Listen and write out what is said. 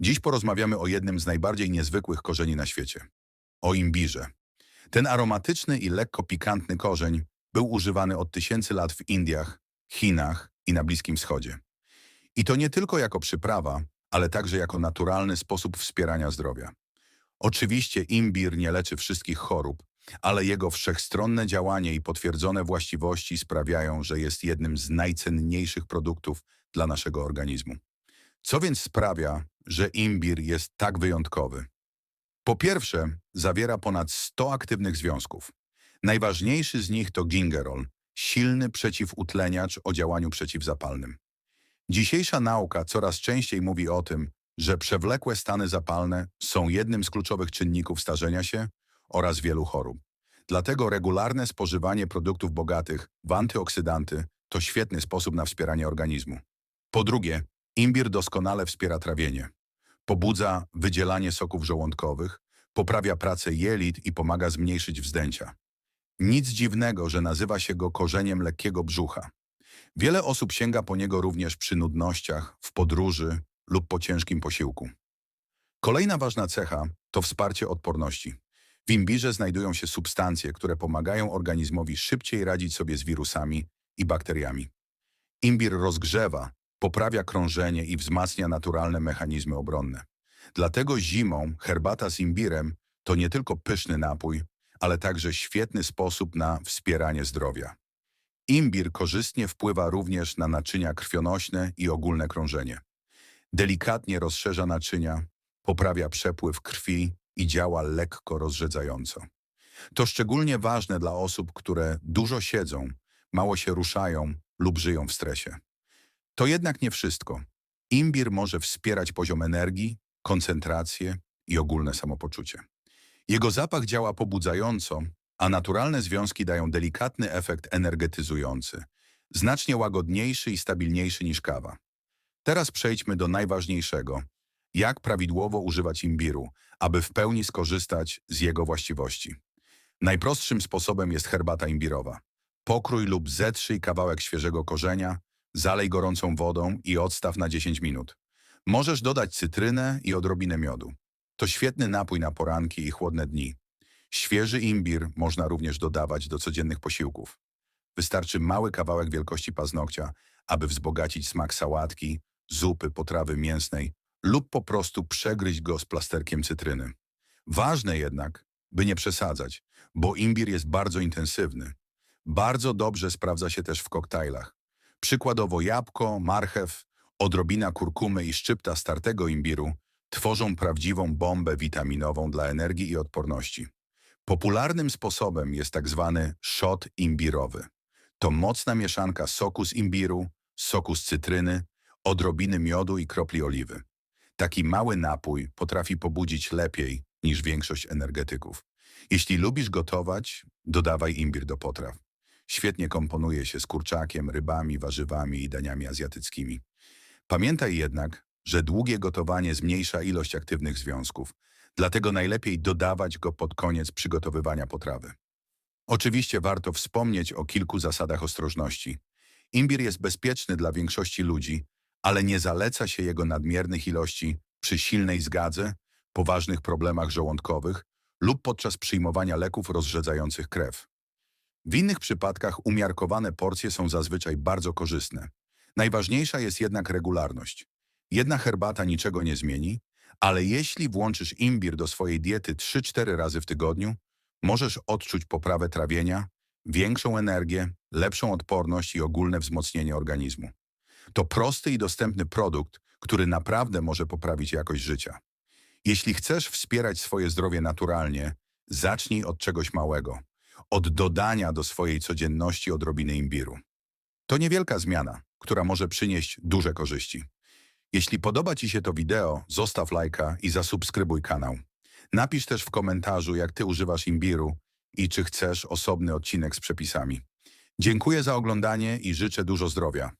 Dziś porozmawiamy o jednym z najbardziej niezwykłych korzeni na świecie. O imbirze. Ten aromatyczny i lekko pikantny korzeń był używany od tysięcy lat w Indiach, Chinach i na Bliskim Wschodzie. I to nie tylko jako przyprawa, ale także jako naturalny sposób wspierania zdrowia. Oczywiście imbir nie leczy wszystkich chorób, ale jego wszechstronne działanie i potwierdzone właściwości sprawiają, że jest jednym z najcenniejszych produktów dla naszego organizmu. Co więc sprawia, że imbir jest tak wyjątkowy? Po pierwsze, zawiera ponad 100 aktywnych związków. Najważniejszy z nich to gingerol, silny przeciwutleniacz o działaniu przeciwzapalnym. Dzisiejsza nauka coraz częściej mówi o tym, że przewlekłe stany zapalne są jednym z kluczowych czynników starzenia się oraz wielu chorób. Dlatego regularne spożywanie produktów bogatych w antyoksydanty to świetny sposób na wspieranie organizmu. Po drugie, imbir doskonale wspiera trawienie. Pobudza wydzielanie soków żołądkowych, poprawia pracę jelit i pomaga zmniejszyć wzdęcia. Nic dziwnego, że nazywa się go korzeniem lekkiego brzucha. Wiele osób sięga po niego również przy nudnościach, w podróży lub po ciężkim posiłku. Kolejna ważna cecha to wsparcie odporności. W imbirze znajdują się substancje, które pomagają organizmowi szybciej radzić sobie z wirusami i bakteriami. Imbir rozgrzewa, poprawia krążenie i wzmacnia naturalne mechanizmy obronne. Dlatego zimą herbata z imbirem to nie tylko pyszny napój, ale także świetny sposób na wspieranie zdrowia. Imbir korzystnie wpływa również na naczynia krwionośne i ogólne krążenie. Delikatnie rozszerza naczynia, poprawia przepływ krwi i działa lekko rozrzedzająco. To szczególnie ważne dla osób, które dużo siedzą, mało się ruszają lub żyją w stresie. To jednak nie wszystko. Imbir może wspierać poziom energii, koncentrację i ogólne samopoczucie. Jego zapach działa pobudzająco, a naturalne związki dają delikatny efekt energetyzujący, znacznie łagodniejszy i stabilniejszy niż kawa. Teraz przejdźmy do najważniejszego. Jak prawidłowo używać imbiru, aby w pełni skorzystać z jego właściwości? Najprostszym sposobem jest herbata imbirowa. Pokrój lub zetrzyj kawałek świeżego korzenia, zalej gorącą wodą i odstaw na 10 minut. Możesz dodać cytrynę i odrobinę miodu. To świetny napój na poranki i chłodne dni. Świeży imbir można również dodawać do codziennych posiłków. Wystarczy mały kawałek wielkości paznokcia, aby wzbogacić smak sałatki, zupy, potrawy mięsnej lub po prostu przegryźć go z plasterkiem cytryny. Ważne jednak, by nie przesadzać, bo imbir jest bardzo intensywny. Bardzo dobrze sprawdza się też w koktajlach. Przykładowo jabłko, marchew, odrobina kurkumy i szczypta startego imbiru tworzą prawdziwą bombę witaminową dla energii i odporności. Popularnym sposobem jest tak zwany shot imbirowy. To mocna mieszanka soku z imbiru, soku z cytryny, odrobiny miodu i kropli oliwy. Taki mały napój potrafi pobudzić lepiej niż większość energetyków. Jeśli lubisz gotować, dodawaj imbir do potraw. Świetnie komponuje się z kurczakiem, rybami, warzywami i daniami azjatyckimi. Pamiętaj jednak, że długie gotowanie zmniejsza ilość aktywnych związków, dlatego najlepiej dodawać go pod koniec przygotowywania potrawy. Oczywiście warto wspomnieć o kilku zasadach ostrożności. Imbir jest bezpieczny dla większości ludzi, ale nie zaleca się jego nadmiernych ilości przy silnej zgadze, poważnych problemach żołądkowych lub podczas przyjmowania leków rozrzedzających krew. W innych przypadkach umiarkowane porcje są zazwyczaj bardzo korzystne. Najważniejsza jest jednak regularność. Jedna herbata niczego nie zmieni, ale jeśli włączysz imbir do swojej diety 3-4 razy w tygodniu, możesz odczuć poprawę trawienia, większą energię, lepszą odporność i ogólne wzmocnienie organizmu. To prosty i dostępny produkt, który naprawdę może poprawić jakość życia. Jeśli chcesz wspierać swoje zdrowie naturalnie, zacznij od czegoś małego. Od dodania do swojej codzienności odrobiny imbiru. To niewielka zmiana, która może przynieść duże korzyści. Jeśli podoba Ci się to wideo, zostaw lajka i zasubskrybuj kanał. Napisz też w komentarzu, jak Ty używasz imbiru i czy chcesz osobny odcinek z przepisami. Dziękuję za oglądanie i życzę dużo zdrowia.